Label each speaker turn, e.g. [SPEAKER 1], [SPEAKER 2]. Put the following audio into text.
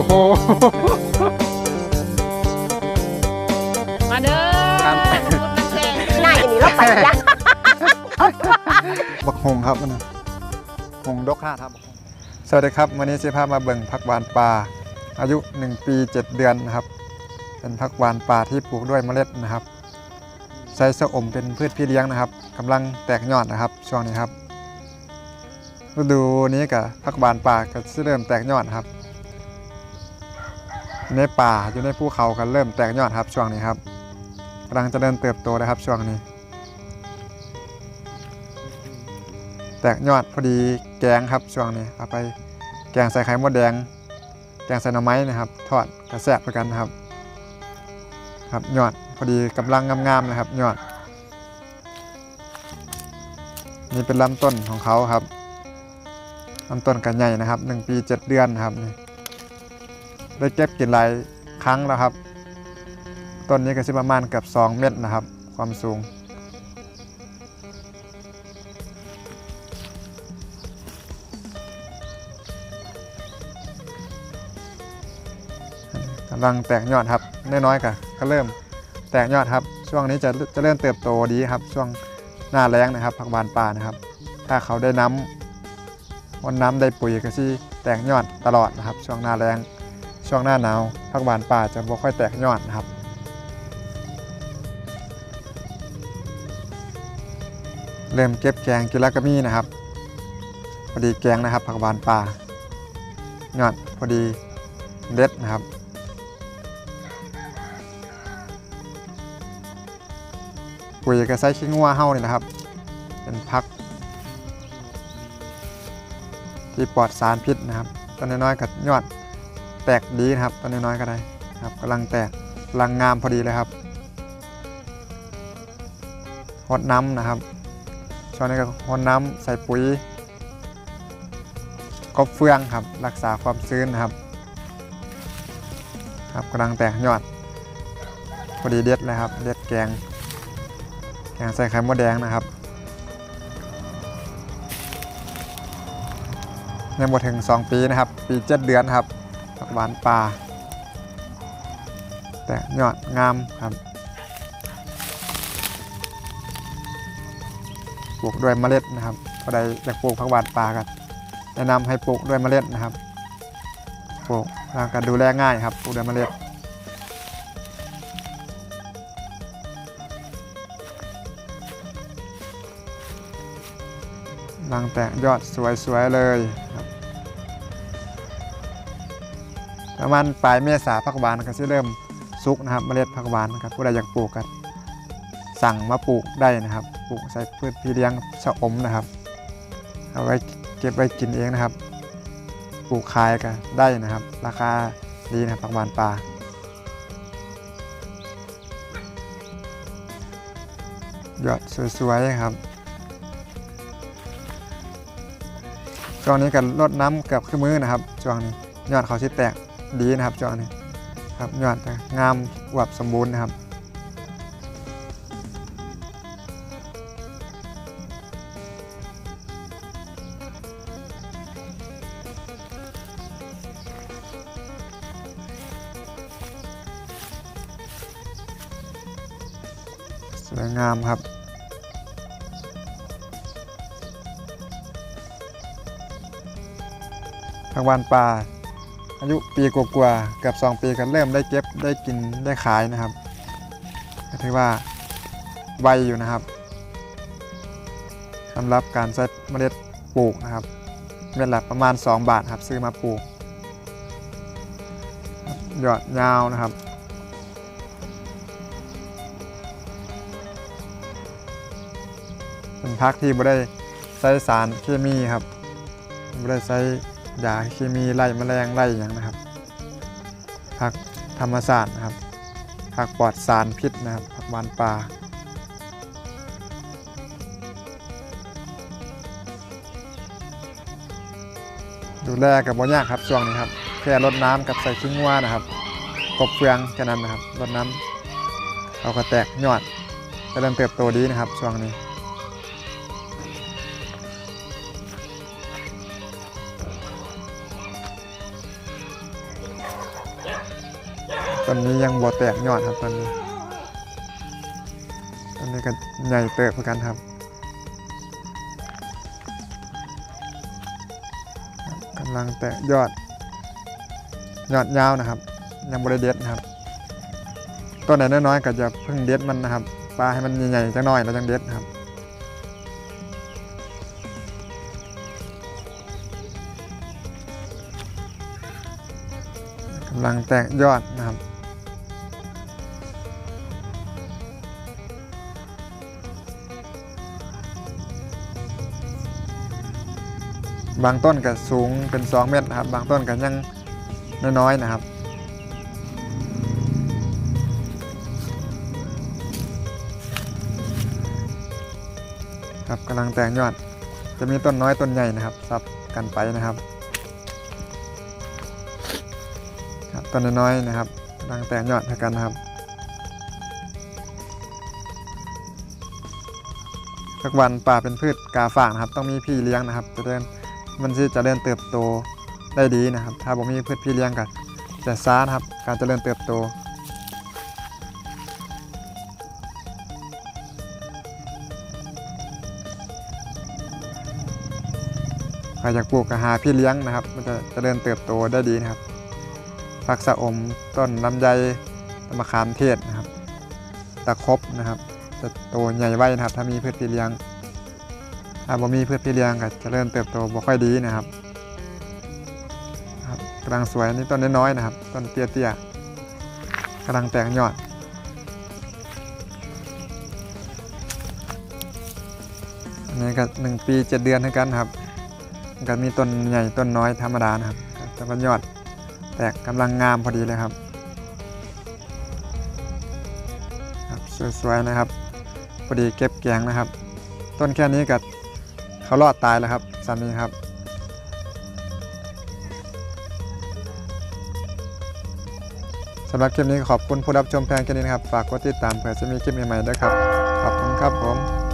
[SPEAKER 1] อ้โห
[SPEAKER 2] มาเด้อ
[SPEAKER 1] ครับ
[SPEAKER 2] มนุษย์นักแข่ง
[SPEAKER 3] หน้าอย่างนี้เราไปยัง
[SPEAKER 1] บักหงครับมันนะหงดกห้าครับบักหงสวัสดีครับวันนี้สิพามาเบิ่งผักหวานป่าอายุ 1 ปี 7 เดือนนะครับ เป็นผักหวานป่าที่ปลูกด้วยเมล็ดนะครับใช้สะอมเป็นพืชพี่เลี้ยงนะครับกำลังแตกยอดนะครับช่วงนี้ครับฤดูนี้กับผักหวานป่าก็จะเริ่มแตกยอดนะครับ อยู่ในป่าอยู่ในภูเขาก็เริ่มแตกยอดครับช่วงนี้ครับกำลังจะเริ่มเติบโตนะครับช่วงนี้ แตกยอดพอดีแกงครับช่วงนี้เอาไปแกงใส่ไข่มดแดง แกงใส่หน่อไม้นะครับ ทอดกระแสบไปกันครับ ครับยอดพอดีกำลังงามๆนะครับยอดนี่เป็นลำต้นของเขาครับลำต้นกันใหญ่นะครับ 1 ปี 7 เดือนนะครับนี่ ได้เก็บกินหลายครั้งแล้วครับ ต้นนี้ก็สิประมาณเกือบ2 เมตรนะครับ ความสูง กำลังแตกยอดครับน้อยๆก็ก็เริ่มแตกยอดครับ ช่วงนี้จะจะเริ่มเติบโตดีครับ ช่วงหน้าแล้งนะครับ ผักหวานป่านะครับ ถ้าเขาได้น้ำวันน้ำได้ปุ๋ยก็สิแตกยอดตลอดนะครับ ช่วงหน้าแล้ง ช่วงหน้าหนาวผักหวานป่าจะบ่ค่อยแตกยอดนะครับเริ่มเก็บแกงกิล้วก็มีนะครับ พอดีแกงนะครับ ผักหวานป่ายอดพอดีเด็ดนะครับปุ๋ยก็ใส่ขี้งัวเฮานี่นะครับ เป็นพัก ที่ปลอดสารพิษนะครับต้นน้อยๆกับยอด ตกดีนะครับต้นน้อยๆก็ได้ครับกำลังแตกกำลังงามพอดีเลยครับหดน้ำนะครับช่วงนี้ก็หดน้ำใส่ปุ๋ยกบเฟืองครับ รักษาความชื้นนะครับ ครับกำลังแตกยอดพอดีเด็ดเลยครับเด็ดแกง แกงใส่ไข่มดแดงนะครับยังบ่ถึง 2 ปีนะครับ ปี 7 เดือนครับ ผักหวานป่า แต่ยอดงามครับปลูกด้วยเมล็ดนะครับก็ได้อยากปลูกผักหวานป่ากันแนะนำให้ปลูกด้วยเมล็ดนะครับปลูกแล้วก็ดูแลง่ายครับปลูกด้วยเมล็ดรังแตกยอดสวยๆเลย ประมาณปลายเมษาผักหวานก็จะเริ่มสุกนะครับเมล็ดผักหวานนะครับผู้ใดอยากปลูกกันสั่งมาปลูกได้นะครับ ปลูกใส่พืชพี่เลี้ยงชะอมนะครับ เอาไว้เก็บไว้กินเองนะครับ ปลูกขายกันได้นะครับ ราคาดีนะครับผักหวานป่ายอดสวยๆครับช่วงนี้กันลดน้ำเกือบขึ้นมือนะครับช่วงนี้ยอดเขาชิดแตก ดีนะครับช่วงนี้ครับยอดจะงามอวบสมบูรณ์นะครับสวยงามครับ ทางวันป่า อายุปีกว่าๆเกือบ2ปีกันเริ่มได้เก็บได้กินได้ขายนะครับก็ถือว่าไวอยู่นะครับสำหรับการใช้เมล็ดปลูกนะครับเม็ดละประมาณ 2 บาทครับซื้อมาปลูกยอดยาวนะครับเป็นพักที่ไม่ได้ใช้สารเคมีครับไม่ได้ใช้ ยาเคมีไล่แมลงไล่อย่างนะครับผักธรรมศาสตร์นะครับผักปลอดสารพิษนะครับผักหวานป่าดูแลกับบ่ยากครับช่วงนี้ครับแค่รดน้ำกับใส่ชิ้งว่านะครับกบเฟืองแค่นั้นนะครับรดน้ำเอากระแตกยอดจะเริ่มเติบโตดีนะครับช่วงนี้ ต้นนี้ยังบ่แตกยอดครับต้นนี้ต้นนี้ก็ใหญ่เติบเหมือนกันครับ กำลังแตกยอด ยอดยาวนะครับ ยังบริเด็ดนะครับ ต้นไหนน้อยๆก็จะเพิ่งเด็ดมันนะครับ ปลาให้มันใหญ่ๆจังน้อยแล้วจังเด็ดครับกำลังแตกยอดนะครับ บางต้นก็สูงเป็น 2 เมตรนะครับ บางต้นก็ยังน้อยๆนะครับ ครับกำลังแตกยอด จะมีต้นน้อยต้นใหญ่นะครับซับกันไปนะครับครับต้นน้อยๆนะครับกำลังแตกยอดเท่ากันนะครับผักวานป่าเป็นพืชกาฝากนะครับ ต้องมีพี่เลี้ยงนะครับ จะเดิน มันจะจะเดินเติบโตได้ดีนะครับ ถ้าผมมีพืชพี่เลี้ยงกันจะช้านะครับ การเจริญเติบโต ใครอยากปลูกก็หาพี่เลี้ยงนะครับ มันจะเจริญเติบโตได้ดีนะครับผักสะอมต้นลำไยต้นมะขามเทศนะครับ ตะครบนะครับ จะโตใหญ่ไวนะครับ ถ้ามีพืชพี่เลี้ยง บ่มีพืชพี่เลี้ยงก็เจะเริ่มเติบโตบ่ค่อยดีนะครับครับกำลังสวยอันนี่ต้นน้อยๆนะครับ ต้นเตี้ยๆกำลังแตกยอดอันนี้ก็หนึ่งปีเจ็ดเดือนเท่ากันครับก็มีต้นใหญ่ต้นน้อยธรรมดานะครับแต่ก็ยอดแตกกำลังงามพอดีเลยครับครับสวยๆนะครับพอดีเก็บแกงนะครับ ต้นแค่นี้กับ เขารอดตายแล้วครับสามีครับ สำหรับคลิปนี้ขอบคุณผู้รับชมแพงแค่นี้นะครับ ฝากกดติดตามเผื่อจะมีคลิปใหม่ๆด้วยครับ ขอบคุณครับผม